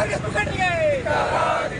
कांग्रेस पकड़ लिए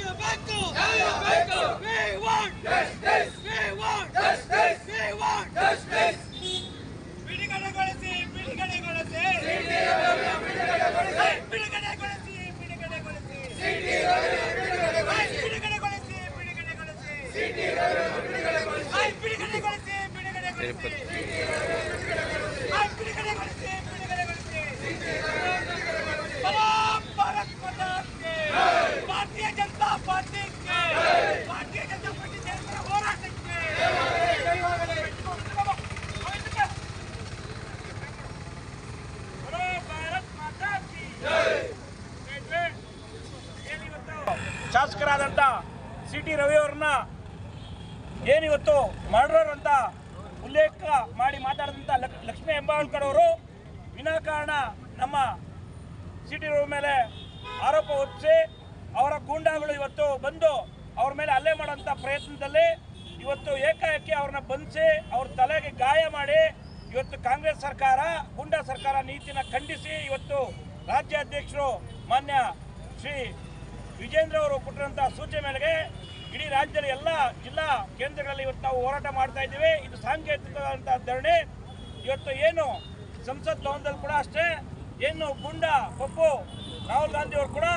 ಬಿಡುಗಡೆಗೊಳಿಸಿ ಬಿಡುಗಡೆಗೊಳಿಸಿ ಬಿಡುಗಡೆಗೊಳಿಸಿ ಬಿಡುಗಡೆಗೊಳಿಸಿ ಬಿಡುಗಡೆಗೊಳಿಸಿ ಬಿಡುಗಡೆಗೊಳಿಸಿ ಬಲೋ ಭಾರತ್ ಮಾತಾ ಕಿ ಭಾರತೀಯ ಜನತಾ ಪಾರ್ಟಿ ಕೆ ಭಾರತೀಯ ಜನತಾ ಪಾರ್ಟಿ ಜನಪರ ಹೋರಾಟಕ್ಕೆ ಬಲೋ ಭಾರತ್ ಮಾತಾ ಕಿ ಏನಿವತ್ತು ಶಾಸಕರಾದಂಥ ಸಿ ಟಿ ರವಿ ಅವ್ರನ್ನ ಏನಿವತ್ತು ಮರ್ಡರ್ ಅಂತ ಉಲ್ಲೇಖ ಮಾಡಿ ಮಾತಾಡಿದಂಥ ಲಕ್- ಲಕ್ಷ್ಮೀ ಹೆಬ್ಬಾಳ್ಕರ್ ಅವರು ವಿನಾಕಾರಣ ನಮ್ಮ ಸಿ ಟಿ ರವಿ ಮೇಲೆ ಆರೋಪ ಹೊತ್ತಿಸಿ ಅವರ ಗೂಂಡಾಗಳು ಇವತ್ತು ಬಂದು ಅವ್ರ ಮೇಲೆ ಹಲ್ಲೆ ಮಾಡೋಂಥ ಪ್ರಯತ್ನದಲ್ಲಿ ಇವತ್ತು ಏಕಾಏಕಿ ಅವ್ರನ್ನ ಬಂಧಿಸಿ ಅವ್ರ ತಲೆಗೆ ಗಾಯ ಮಾಡಿ ಇವತ್ತು ಕಾಂಗ್ರೆಸ್ ಸರ್ಕಾರ, ಗುಂಡಾ ಸರ್ಕಾರ ನೀತಿನ ಖಂಡಿಸಿ ಇವತ್ತು ರಾಜ್ಯಾಧ್ಯಕ್ಷರು ಮಾನ್ಯ ಶ್ರೀ ವಿಜೇಂದ್ರ ಅವರು ಕೊಟ್ಟಿರುವಂತಹ ಸೂಚನೆ ಮೇರೆಗೆ ಇಡೀ ರಾಜ್ಯದ ಎಲ್ಲ ಜಿಲ್ಲಾ ಕೇಂದ್ರಗಳಲ್ಲಿ ಇವತ್ತು ನಾವು ಹೋರಾಟ ಮಾಡ್ತಾ ಇದ್ದೀವಿ. ಇದು ಸಾಂಕೇತಿಕವಾದಂತಹ ಧರಣಿ. ಇವತ್ತು ಏನು ಸಂಸತ್ ಭವನದಲ್ಲಿ ಕೂಡ ಅಷ್ಟೇ, ಏನು ಗುಂಡ, ಪಪ್ಪು, ರಾಹುಲ್ ಗಾಂಧಿ ಅವರು ಕೂಡ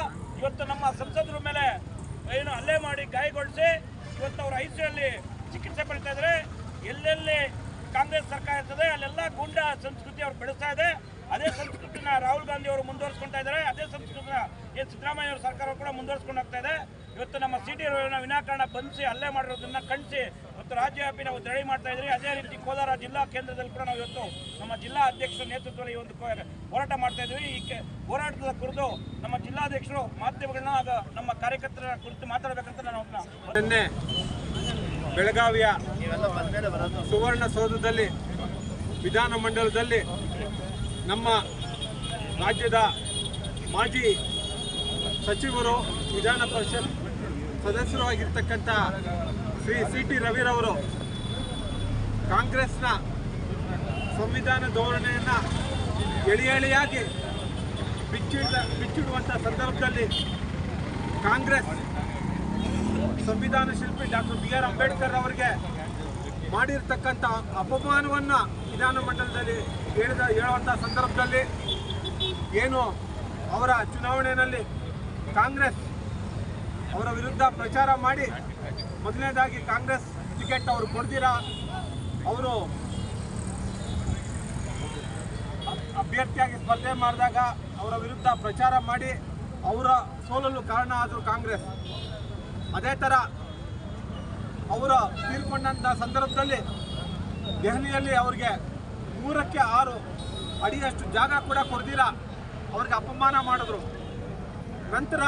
ಇವತ್ತು ನಮ್ಮ ಸಂಸದರ ಮೇಲೆ ಏನು ಹಲ್ಲೆ ಮಾಡಿ ಗಾಯಗೊಳಿಸಿ ಇವತ್ತು ಅವರು ಐಸಿಯಲ್ಲಿ ಚಿಕಿತ್ಸೆ ಪಡಿತಾ ಇದ್ದಾರೆ. ಎಲ್ಲೆಲ್ಲಿ ಕಾಂಗ್ರೆಸ್ ಸರ್ಕಾರ ಇರ್ತದೆ, ಅಲ್ಲೆಲ್ಲ ಗುಂಡ ಸಂಸ್ಕೃತಿ ಅವ್ರು ಬೆಳೆಸ್ತಾ ಇದೆ. ಅದೇ ಸಂಸ್ಕೃತಿನ ರಾಹುಲ್ ಗಾಂಧಿ ಅವರು ಮುಂದುವರಿಸ್ಕೊಳ್ತಾ ಇದ್ದಾರೆ. ಅದೇ ಸಂಸ್ಕೃತಿನ ಸಿದ್ದರಾಮಯ್ಯ ಅವರ ಸರ್ಕಾರ ಕೂಡ ಮುಂದುವರಿಸ್ಕೊಂಡು ಹೋಗ್ತಾ ಇದೆ. ಇವತ್ತು ನಮ್ಮ ಸಿ ಟಿ ರವಿನ ವಿನಾಕಾರಣ ಬಂಧಿಸಿ ಹಲ್ಲೆ ಮಾಡಿರೋದನ್ನ ಖಂಡಿಸಿ ಇವತ್ತು ರಾಜ್ಯವ್ಯಾಪಿ ನಾವು ಧರಣಿ ಮಾಡ್ತಾ ಇದ್ರಿ ಅದೇ ರೀತಿ ಕೋಲಾರ ಜಿಲ್ಲಾ ಕೇಂದ್ರದಲ್ಲಿ ಕೂಡ ನಾವು ಇವತ್ತು ನಮ್ಮ ಜಿಲ್ಲಾ ಅಧ್ಯಕ್ಷರ ನೇತೃತ್ವದಲ್ಲಿ ಈ ಒಂದು ಹೋರಾಟ ಮಾಡ್ತಾ ಇದ್ವಿ ಈ ಹೋರಾಟದ ಕುರಿತು ನಮ್ಮ ಜಿಲ್ಲಾಧ್ಯಕ್ಷರು ಮಾಧ್ಯಮಗಳನ್ನ ನಮ್ಮ ಕಾರ್ಯಕರ್ತರ ಕುರಿತು ಮಾತಾಡಬೇಕಂತ ನಾನು ನಿನ್ನೆ ಬೆಳಗಾವಿಯ ಸುವರ್ಣಸೌಧದಲ್ಲಿ ವಿಧಾನಮಂಡಲದಲ್ಲಿ ನಮ್ಮ ರಾಜ್ಯದ ಮಾಜಿ ಸಚಿವರು, ವಿಧಾನ ಪರಿಷತ್ ಸದಸ್ಯರು ಆಗಿರ್ತಕ್ಕಂಥ ಶ್ರೀ ಸಿ ಟಿ ರವಿರವರು ಕಾಂಗ್ರೆಸ್ನ ಸಂವಿಧಾನ ಧೋರಣೆಯನ್ನು ಎಳಿ ಎಳೆಯಾಗಿ ಬಿಚ್ಚಿಡ ಬಿಚ್ಚಿಡುವಂಥ ಸಂದರ್ಭದಲ್ಲಿ ಕಾಂಗ್ರೆಸ್ ಸಂವಿಧಾನ ಶಿಲ್ಪಿ ಡಾಕ್ಟರ್ ಬಿ ಆರ್ ಅಂಬೇಡ್ಕರ್ ಅವರಿಗೆ ಮಾಡಿರ್ತಕ್ಕಂಥ ಅಪಮಾನವನ್ನು ವಿಧಾನಮಂಡಲದಲ್ಲಿ ಹೇಳಿದ, ಹೇಳುವಂಥ ಸಂದರ್ಭದಲ್ಲಿ ಏನು ಅವರ ಚುನಾವಣೆಯಲ್ಲಿ ಕಾಂಗ್ರೆಸ್ ಅವರ ವಿರುದ್ಧ ಪ್ರಚಾರ ಮಾಡಿ ಮೊದಲನೇದಾಗಿ ಕಾಂಗ್ರೆಸ್ ಟಿಕೆಟ್ ಅವರು ಕೊಡ್ದಿರ ಅವರು ಅಭ್ಯರ್ಥಿಯಾಗಿ ಸ್ಪರ್ಧೆ ಮಾಡಿದಾಗ ಅವರ ವಿರುದ್ಧ ಪ್ರಚಾರ ಮಾಡಿ ಅವರ ಸೋಲಲು ಕಾರಣ ಆದರು ಕಾಂಗ್ರೆಸ್. ಅದೇ ಥರ ಅವರ ತೀರ್ಕೊಂಡಂಥ ಸಂದರ್ಭದಲ್ಲಿ ದೆಹಲಿಯಲ್ಲಿ ಅವರಿಗೆ ಮೂರಕ್ಕೆ ಆರು ಅಡಿಯಷ್ಟು ಜಾಗ ಕೂಡ ಕೊಡ್ದಿರ ಅವ್ರಿಗೆ ಅಪಮಾನ ಮಾಡಿದ್ರು. ನಂತರ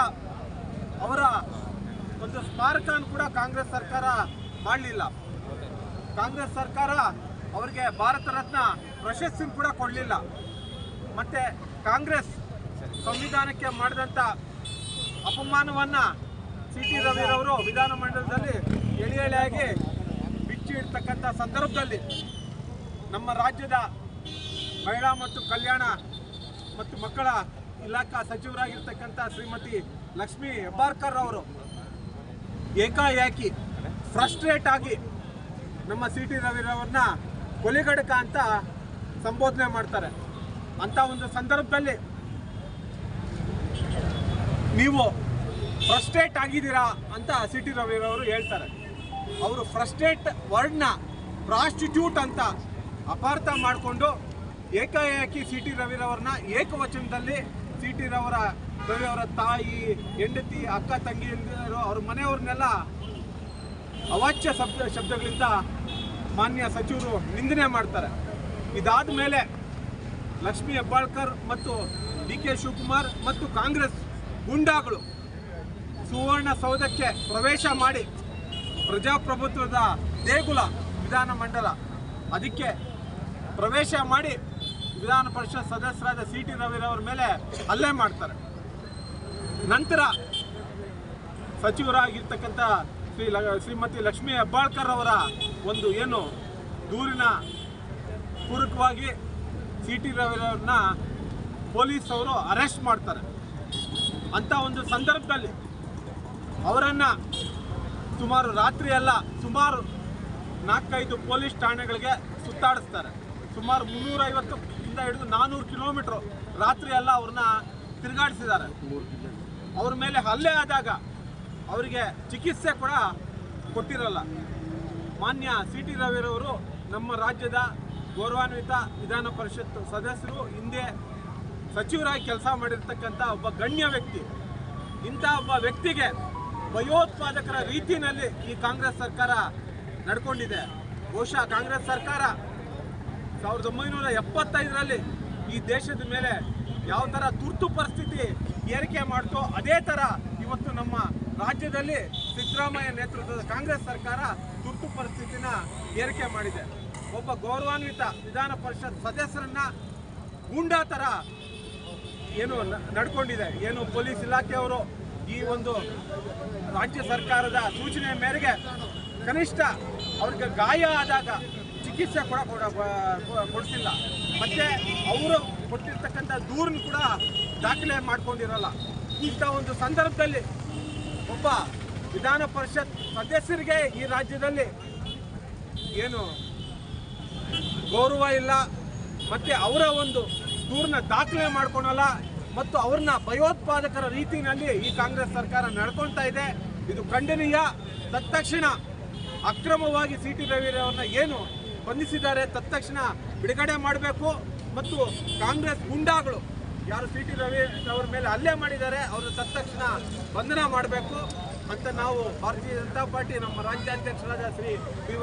ಅವರ ಒಂದು ಸ್ಮಾರಕ ಕೂಡ ಕಾಂಗ್ರೆಸ್ ಸರ್ಕಾರ ಮಾಡಲಿಲ್ಲ. ಕಾಂಗ್ರೆಸ್ ಸರ್ಕಾರ ಅವರಿಗೆ ಭಾರತ ರತ್ನ ಪ್ರಶಸ್ತಿ ಕೂಡ ಕೊಡಲಿಲ್ಲ. ಮತ್ತು ಕಾಂಗ್ರೆಸ್ ಸಂವಿಧಾನಕ್ಕೆ ಮಾಡಿದಂಥ ಅಪಮಾನವನ್ನು ಸಿ ಟಿ ರವಿರವರು ವಿಧಾನಮಂಡಲದಲ್ಲಿ ಎಳೆ ಎಳೆಯಾಗಿ ಬಿಚ್ಚಿ ಇಡ್ತಕ್ಕಂಥ ಸಂದರ್ಭದಲ್ಲಿ ನಮ್ಮ ರಾಜ್ಯದ ಮಹಿಳಾ ಮತ್ತು ಕಲ್ಯಾಣ ಮತ್ತು ಮಕ್ಕಳ ಇಲಾಖಾ ಸಚಿವರಾಗಿರ್ತಕ್ಕಂಥ ಶ್ರೀಮತಿ ಲಕ್ಷ್ಮೀ ಹೆಬ್ಬಾರ್ಕರ್ ಅವರು ಏಕಾಏಕಿ ಫ್ರಸ್ಟ್ರೇಟ್ ಆಗಿ ನಮ್ಮ ಸಿ ಟಿ ರವಿರವ್ರನ್ನ ಕೊಲೆಗಡಕ ಅಂತ ಸಂಬೋಧನೆ ಮಾಡ್ತಾರೆ. ಅಂತ ಒಂದು ಸಂದರ್ಭದಲ್ಲಿ ನೀವು ಫ್ರಸ್ಟ್ರೇಟ್ ಆಗಿದ್ದೀರಾ ಅಂತ ಸಿ ಟಿ ರವಿರವರು ಹೇಳ್ತಾರೆ. ಅವರು ಫ್ರಸ್ಟ್ರೇಟ್ ವರ್ಡ್ನ ಪ್ರಾಸ್ಟಿಟ್ಯೂಟ್ ಅಂತ ಅಪಾರ್ಥ ಮಾಡಿಕೊಂಡು ಏಕಾಏಕಿ ಸಿ ಟಿ ರವಿರವರನ್ನ ಏಕವಚನದಲ್ಲಿ ಸಿ ಟಿ ರವರ ತಾಯಿ, ಹೆಂಡತಿ, ಅಕ್ಕ, ತಂಗಿ ಅವ್ರ ಮನೆಯವ್ರನ್ನೆಲ್ಲ ಅವಾಚ್ಯ ಶಬ್ದ ಶಬ್ದಗಳಿಂದ ಮಾನ್ಯ ಸಚಿವರು ನಿಂದನೆ ಮಾಡ್ತಾರೆ. ಇದಾದ ಮೇಲೆ ಲಕ್ಷ್ಮಿ ಹೆಬ್ಬಾಳ್ಕರ್ ಮತ್ತು ಡಿ ಕೆ ಶಿವಕುಮಾರ್ ಮತ್ತು ಕಾಂಗ್ರೆಸ್ ಗುಂಡಾಗಳು ಸುವರ್ಣ ಸೌಧಕ್ಕೆ ಪ್ರವೇಶ ಮಾಡಿ ಪ್ರಜಾಪ್ರಭುತ್ವದ ದೇಗುಲ ವಿಧಾನ ಮಂಡಲ, ಅದಕ್ಕೆ ಪ್ರವೇಶ ಮಾಡಿ ವಿಧಾನ ಪರಿಷತ್ ಸದಸ್ಯರಾದ ಸಿ ಟಿ ರವಿರವರ ಮೇಲೆ ಹಲ್ಲೆ ಮಾಡ್ತಾರೆ. ನಂತರ ಸಚಿವರಾಗಿರ್ತಕ್ಕಂಥ ಶ್ರೀ ಶ್ರೀಮತಿ ಲಕ್ಷ್ಮೀ ಹೆಬ್ಬಾಳ್ಕರ್ ಅವರ ಒಂದು ಏನು ದೂರಿನ ಪೂರಕವಾಗಿ ಸಿ ಟಿ ರವಿರವ್ರನ್ನ ಪೊಲೀಸ್ ಅವರು ಅರೆಸ್ಟ್ ಮಾಡ್ತಾರೆ. ಅಂತ ಒಂದು ಸಂದರ್ಭದಲ್ಲಿ ಅವರನ್ನು ಸುಮಾರು ರಾತ್ರಿ ಎಲ್ಲ ಸುಮಾರು ನಾಲ್ಕೈದು ಪೊಲೀಸ್ ಠಾಣೆಗಳಿಗೆ ಸುತ್ತಾಡಿಸ್ತಾರೆ. ಸುಮಾರು ಮುನ್ನೂರೈವತ್ತು ಇಂದ ಹಿಡಿದು ನಾನೂರು ಕಿಲೋಮೀಟ್ರು ರಾತ್ರಿ ಎಲ್ಲ ಅವ್ರನ್ನ ತಿರುಗಾಡಿಸಿದ್ದಾರೆ. ಅವ್ರ ಮೇಲೆ ಹಲ್ಲೆ ಆದಾಗ ಅವರಿಗೆ ಚಿಕಿತ್ಸೆ ಕೂಡ ಕೊಟ್ಟಿರಲ್ಲ. ಮಾನ್ಯ ಸಿ ಟಿ ರವಿರವರು ನಮ್ಮ ರಾಜ್ಯದ ಗೌರವಾನ್ವಿತ ವಿಧಾನ ಪರಿಷತ್ ಸದಸ್ಯರು ಹಿಂದೆ ಸಚಿವರಾಗಿ ಕೆಲಸ ಮಾಡಿರ್ತಕ್ಕಂಥ ಒಬ್ಬ ಗಣ್ಯ ವ್ಯಕ್ತಿ. ಇಂಥ ಒಬ್ಬ ವ್ಯಕ್ತಿಗೆ ಭಯೋತ್ಪಾದಕರ ರೀತಿಯಲ್ಲಿ ಈ ಕಾಂಗ್ರೆಸ್ ಸರ್ಕಾರ ನಡ್ಕೊಂಡಿದೆ. ಬಹುಶಃ ಕಾಂಗ್ರೆಸ್ ಸರ್ಕಾರ ಸಾವಿರದ ಒಂಬೈನೂರ ಎಪ್ಪತ್ತೈದರಲ್ಲಿ ಈ ದೇಶದ ಮೇಲೆ ಯಾವ ಥರ ತುರ್ತು ಪರಿಸ್ಥಿತಿ ಏರಿಕೆ ಮಾಡ್ತೋ ಅದೇ ಥರ ಇವತ್ತು ನಮ್ಮ ರಾಜ್ಯದಲ್ಲಿ ಸಿದ್ದರಾಮಯ್ಯ ನೇತೃತ್ವದ ಕಾಂಗ್ರೆಸ್ ಸರ್ಕಾರ ತುರ್ತು ಪರಿಸ್ಥಿತಿನ ಏರಿಕೆ ಮಾಡಿದೆ. ಒಬ್ಬ ಗೌರವಾನ್ವಿತ ವಿಧಾನ ಪರಿಷತ್ ಸದಸ್ಯರನ್ನ ಗೂಂಡಾ ಥರ ಏನು ನಡ್ಕೊಂಡಿದೆ. ಏನು ಪೊಲೀಸ್ ಇಲಾಖೆಯವರು ಈ ಒಂದು ರಾಜ್ಯ ಸರ್ಕಾರದ ಸೂಚನೆ ಮೇರೆಗೆ ಕನಿಷ್ಠ ಅವ್ರಿಗೆ ಗಾಯ ಆದಾಗ ಚಿಕಿತ್ಸೆ ಕೂಡ ಕೊಡಿಸಿಲ್ಲ. ಮತ್ತೆ ಅವರು ಕೊಟ್ಟಿರ್ತಕ್ಕಂಥ ದೂರನ್ನು ಕೂಡ ದಾಖಲೆ ಮಾಡ್ಕೊಂಡಿರಲ್ಲ. ಇಂಥ ಒಂದು ಸಂದರ್ಭದಲ್ಲಿ ಒಬ್ಬ ವಿಧಾನ ಪರಿಷತ್ ಸದಸ್ಯರಿಗೆ ಈ ರಾಜ್ಯದಲ್ಲಿ ಏನು ಗೌರವ ಇಲ್ಲ. ಮತ್ತೆ ಅವರ ಒಂದು ದೂರನ್ನ ದಾಖಲೆ ಮಾಡ್ಕೊಳಲ್ಲ. ಮತ್ತು ಅವ್ರನ್ನ ಭಯೋತ್ಪಾದಕರ ರೀತಿಯಲ್ಲಿ ಈ ಕಾಂಗ್ರೆಸ್ ಸರ್ಕಾರ ನಡ್ಕೊಳ್ತಾ ಇದೆ. ಇದು ಖಂಡನೀಯ. ತತ್ಕ್ಷಣ ಅಕ್ರಮವಾಗಿ ಸಿ ಟಿ ರವಿರವ್ರನ್ನ ಏನು ಬಂಧಿಸಿದ್ದಾರೆ. ತತ್ಕ್ಷಣ ಬಿಡುಗಡೆ ಮಾಡಬೇಕು. ಮತ್ತು ಕಾಂಗ್ರೆಸ್ ಗುಂಡಾಗಳು ಯಾರು ಸಿ ಟಿ ರವಿ ಅವರ ಮೇಲೆ ಹಲ್ಲೆ ಮಾಡಿದ್ದಾರೆ ಅವರು ತತ್ಕ್ಷಣ ಬಂಧನ ಮಾಡಬೇಕು ಅಂತ ನಾವು ಭಾರತೀಯ ಜನತಾ ಪಾರ್ಟಿ ನಮ್ಮ ರಾಜ್ಯಾಧ್ಯಕ್ಷರಾದ ಶ್ರೀ ಬಿ